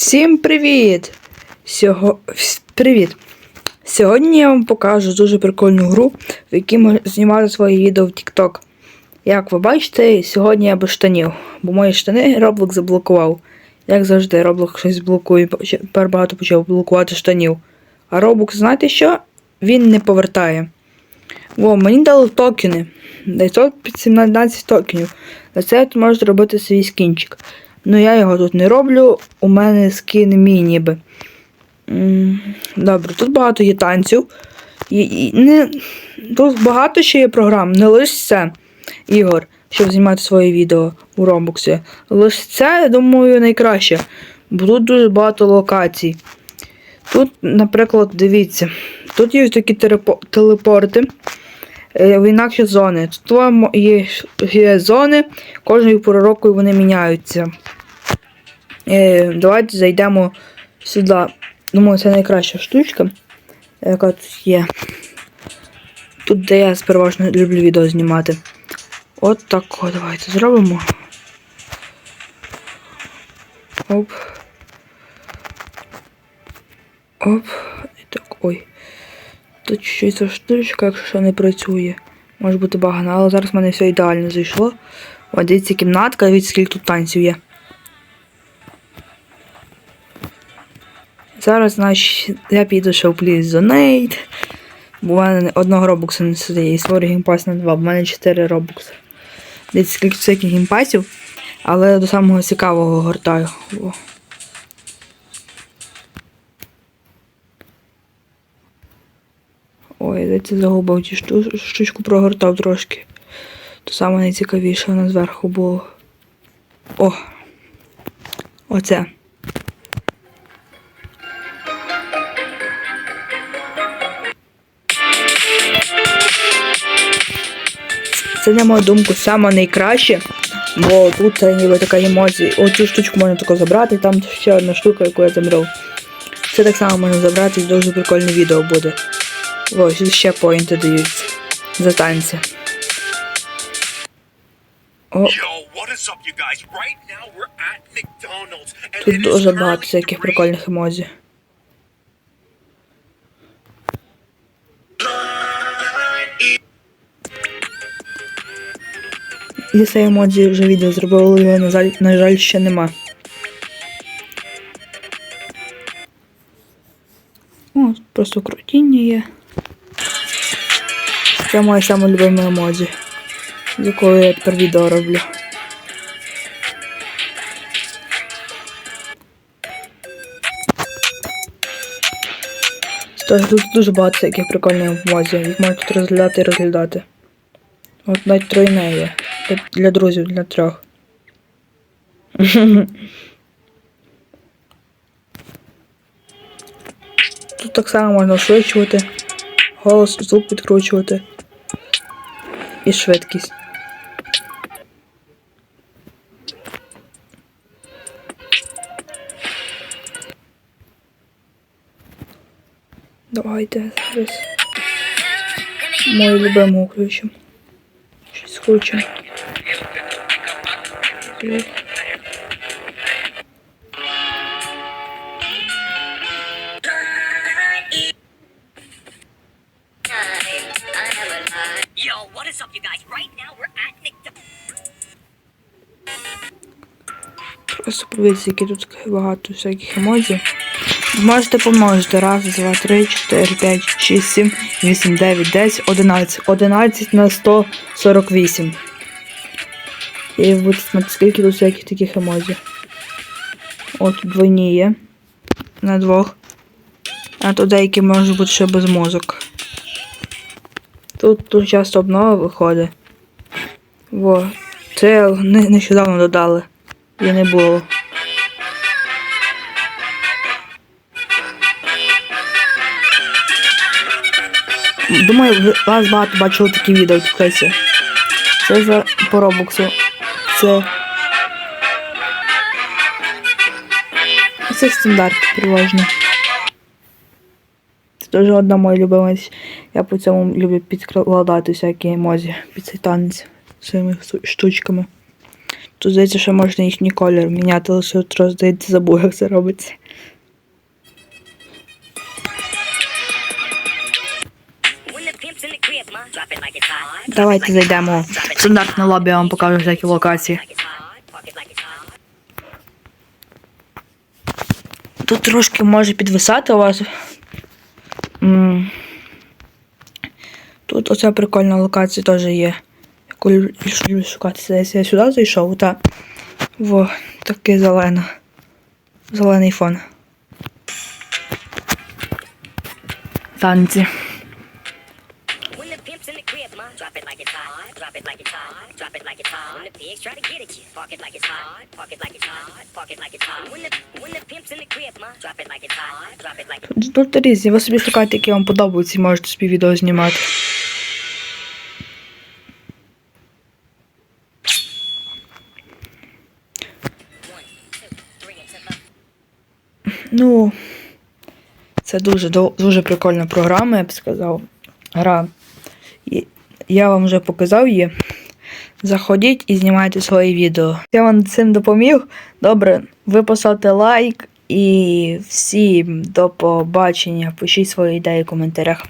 Всім привіт! Сього... Привіт! Сьогодні я вам покажу дуже прикольну гру, в якій можна знімати свої відео в TikTok. Як ви бачите, сьогодні я без штанів, бо мої штани Roblox заблокував. Як завжди, Roblox щось блокує, тепер багато почав блокувати штанів. А Roblox, знаєте що? Він не повертає. О, мені дали токени. 917 токенів. За це ви можете робити свій скінчик. Ну я його тут не роблю, у мене скін мій ніби. Добре, тут багато є танців. Не, тут багато ще є програм, не лише це, ігор, щоб знімати свої відео у Робоксі. Лише це, я думаю, найкраще. Бо тут дуже багато локацій. Тут, наприклад, дивіться, тут є такі телепорти е, в інакші зони. Тут є, є зони, кожної пори року вони міняються. Е, давайте зайдемо сюди. Думаю, це найкраща штучка, яка тут є. Тут, де я переважно люблю відео знімати. От так от давайте зробимо. Оп. Оп. І так, ой. Тут щось ця штучка, якщо що не працює. Може бути багано, але зараз в мене все ідеально зайшло. О, дивіться, кімнатка, дивіться, скільки тут танців є. Зараз, значить, я піду ще в Please Donate. Бо в мене одного робокса не сидить. І створюю геймпас на два. В мене 4 робокси. Дивіться, скільки всяких геймпасів, але до самого цікавого гортаю. О. Ой, де це загубив ті шту- штучку прогортав трошки. То саме найцікавіше воно зверху було. О! Оце. Це, на мою думку, саме найкраще, бо тут це ніби така емоція. Оцю штучку можна тако забрати, там ще одна штука, яку я забрав. Це так само можна забрати і дуже прикольне відео буде. Ось ще поінти даються за танці. О, тут дуже багато всяких прикольних емоцій. І це емоції вже відео зробив, але його, на жаль, на жаль, ще нема. О, просто крутіння є. Це моя саме любима емоція, з якою я тепер відео роблю. Тож тут дуже багато всяких прикольних емоцій, їх можна тут розглядати і розглядати. От навіть тройне є. Для, друзів, для трьох. Тут так само можна швидшувати, голос, звук підкручувати і швидкість. Давайте зараз мою любиму включимо. At McDonald's. Просто подивіться, які тут багато всяких емоцій. Можете помножити. Раз, два, три, чотири, п'ять, шість, сім, вісім, дев'ять, десять, одинадцять. Одинадцять на сто сорок вісім. І ви будете знати, скільки тут всяких таких емоцій. От тут двойні є. На двох. А тут деякі можуть бути ще без мозок. Тут дуже часто обнова виходить. Во. Це нещодавно додали. І не було. Думаю, вас багато бачили такі відео в тіктоці. Це за по робоксу. Це. Це стандарт переважно. Це дуже одна моя любима. Я по цьому люблю підкладати всякі емоції під цей танець своїми штучками. Тут здається, що можна їхній колір міняти, лише здається, забув, як це робиться. Давайте зайдемо в стандартне лобі, я вам покажу всякі локації. Тут трошки може підвисати у вас. Тут оця прикольна локація теж є. Яку лю- люблю шукати. Десь я сюди зайшов, та во такий зелено. Зелений фон. Танці. Drop it like it's hot. Drop it like it's hot. When the pigs try to get at you, park it like it's hot. Park it like it's hot. Park it like it's hot. When the when the pimp's in the crib, ma, drop it like it's hot. Drop it like Тут, тут різні, ви собі шукайте, які вам подобаються, і можете собі відео знімати. Ну, це дуже, дуже прикольна програма, я б сказав. Гра. Я вам вже показав її. Заходіть і знімайте свої відео. Я вам цим допоміг. Добре, ви поставте лайк і всім до побачення. Пишіть свої ідеї в коментарях.